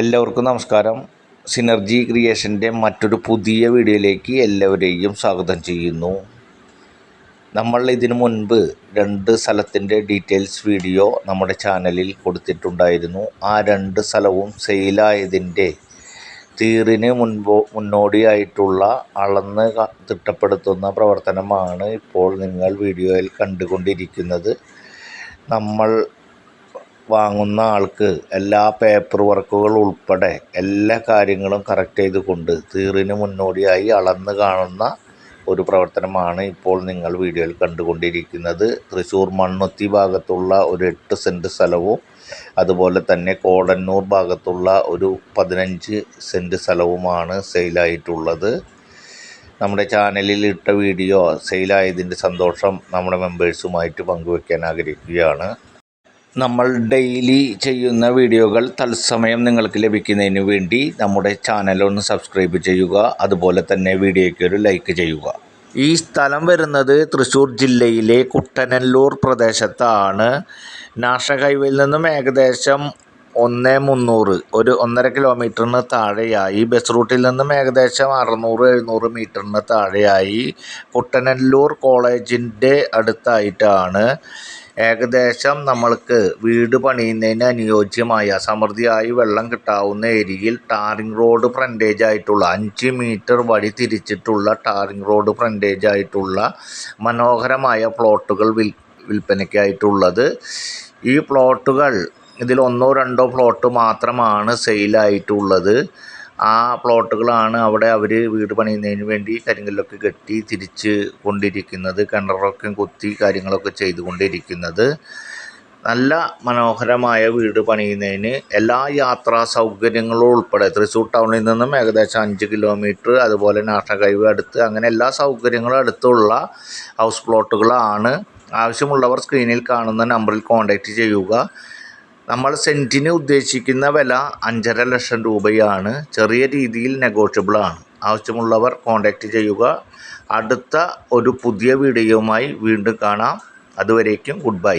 എല്ലാവർക്കും നമസ്കാരം. സിനർജി ക്രിയേഷന്റെ മറ്റൊരു പുതിയ വീഡിയോയിലേക്ക് എല്ലാവരെയും സ്വാഗതം ചെയ്യുന്നു. നമ്മൾ ഇതിനു മുൻപ് രണ്ട് സ്ഥലത്തിന്റെ ഡീറ്റെയിൽസ് വീഡിയോ നമ്മുടെ ചാനലിൽ കൊടുത്തിട്ടുണ്ടായിരുന്നു. ആ രണ്ട് സ്ഥലവും സെയിലായതിന്റെ തീറിന് മുൻപോ മുന്നോടിയായിട്ടുള്ള അളന്ന് തിട്ടപ്പെടുത്തുന്ന പ്രവർത്തനമാണ് ഇപ്പോൾ നിങ്ങൾ വീഡിയോയിൽ കണ്ടുകൊണ്ടിരിക്കുന്നത്. നമ്മൾ വാങ്ങുന്ന ആൾക്ക് എല്ലാ പേപ്പർ വർക്കുകൾ ഉൾപ്പെടെ എല്ലാ കാര്യങ്ങളും കറക്റ്റ് ചെയ്തുകൊണ്ട് തീറിന് മുന്നോടിയായി അളന്ന് കാണുന്ന ഒരു പ്രവർത്തനമാണ് ഇപ്പോൾ നിങ്ങൾ വീഡിയോയിൽ കണ്ടുകൊണ്ടിരിക്കുന്നത്. തൃശ്ശൂർ മണ്ണുത്തി ഭാഗത്തുള്ള ഒരു എട്ട് സെന്റ് സ്ഥലവും അതുപോലെ തന്നെ കോടന്നൂർ ഭാഗത്തുള്ള ഒരു പതിനഞ്ച് സെന്റ് സ്ഥലവുമാണ് സെയിലായിട്ടുള്ളത് നമ്മുടെ ചാനലിൽ ഇട്ട വീഡിയോ സെയിലായതിന്റെ സന്തോഷം നമ്മുടെ മെമ്പേഴ്സുമായിട്ട് പങ്കുവെക്കാൻ ആഗ്രഹിക്കുകയാണ്. നമ്മൾ ഡെയിലി ചെയ്യുന്ന വീഡിയോകൾ തത്സമയം നിങ്ങൾക്ക് ലഭിക്കുന്നതിന് വേണ്ടി നമ്മുടെ ചാനൽ ഒന്ന് സബ്സ്ക്രൈബ് ചെയ്യുക. അതുപോലെ തന്നെ വീഡിയോയ്ക്ക് ഒരു ലൈക്ക് ചെയ്യുക. ഈ സ്ഥലം വരുന്നത് തൃശ്ശൂർ ജില്ലയിലെ കുട്ടനല്ലൂർ പ്രദേശത്താണ്. നാഷ ഹൈവേയിൽ നിന്നും ഏകദേശം ഒന്ന് മുന്നൂറ്. ഒരു ഒന്നര കിലോമീറ്ററിന് താഴെയായി. ബസ് റൂട്ടിൽ നിന്നും ഏകദേശം അറുന്നൂറ് എഴുന്നൂറ് മീറ്ററിന് താഴെയായി. കുട്ടനല്ലൂർ കോളേജിന്റെ അടുത്തായിട്ടാണ്. ഏകദേശം നമ്മൾക്ക് വീട് പണിയുന്നതിന് അനുയോജ്യമായ സമൃദ്ധിയായി വെള്ളം കിട്ടാവുന്ന ഏരിയയിൽ ടാറിംഗ് റോഡ് ഫ്രണ്ടേജ് ആയിട്ടുള്ള അഞ്ച് മീറ്റർ വഴി തിരിച്ചിട്ടുള്ള ടാറിംഗ് റോഡ് ഫ്രണ്ടേജ് ആയിട്ടുള്ള മനോഹരമായ പ്ലോട്ടുകൾ വിൽ വിൽപ്പനയ്ക്കായിട്ടുള്ളത്. ഈ പ്ലോട്ടുകൾ ഇതിൽ ഒന്നോ രണ്ടോ പ്ലോട്ട് മാത്രമാണ് സെയിലായിട്ടുള്ളത് ആ പ്ലോട്ടുകളാണ് അവിടെ അവർ വീട് പണിയുന്നതിന് വേണ്ടി കരിങ്കല്ലൊക്കെ കെട്ടി തിരിച്ച് കൊണ്ടിരിക്കുന്നത് കിണറൊക്കെ കുത്തി കാര്യങ്ങളൊക്കെ ചെയ്തുകൊണ്ടിരിക്കുന്നത്. നല്ല മനോഹരമായ വീട് പണിയുന്നതിന് എല്ലാ യാത്രാ സൗകര്യങ്ങളും ഉൾപ്പെടെ തൃശ്ശൂർ ടൗണിൽ നിന്നും ഏകദേശം അഞ്ച് കിലോമീറ്റർ അതുപോലെ നാഷണൽ ഹൈവേ അടുത്ത് അങ്ങനെ എല്ലാ സൗകര്യങ്ങളും അടുത്തുള്ള ഹൗസ് പ്ലോട്ടുകളാണ് ആവശ്യമുള്ളവർ സ്ക്രീനിൽ കാണുന്ന നമ്പറിൽ കോൺടാക്റ്റ് ചെയ്യുക. നമ്മൾ സെന്റിന് ഉദ്ദേശിക്കുന്ന വില അഞ്ചര ലക്ഷം രൂപയാണ്. ചെറിയ രീതിയിൽ നെഗോഷ്യബിളാണ് ആവശ്യമുള്ളവർ കോൺടാക്റ്റ് ചെയ്യുക. അടുത്ത ഒരു പുതിയ വീഡിയോയുമായി വീണ്ടും കാണാം. അതുവരേക്കും ഗുഡ് ബൈ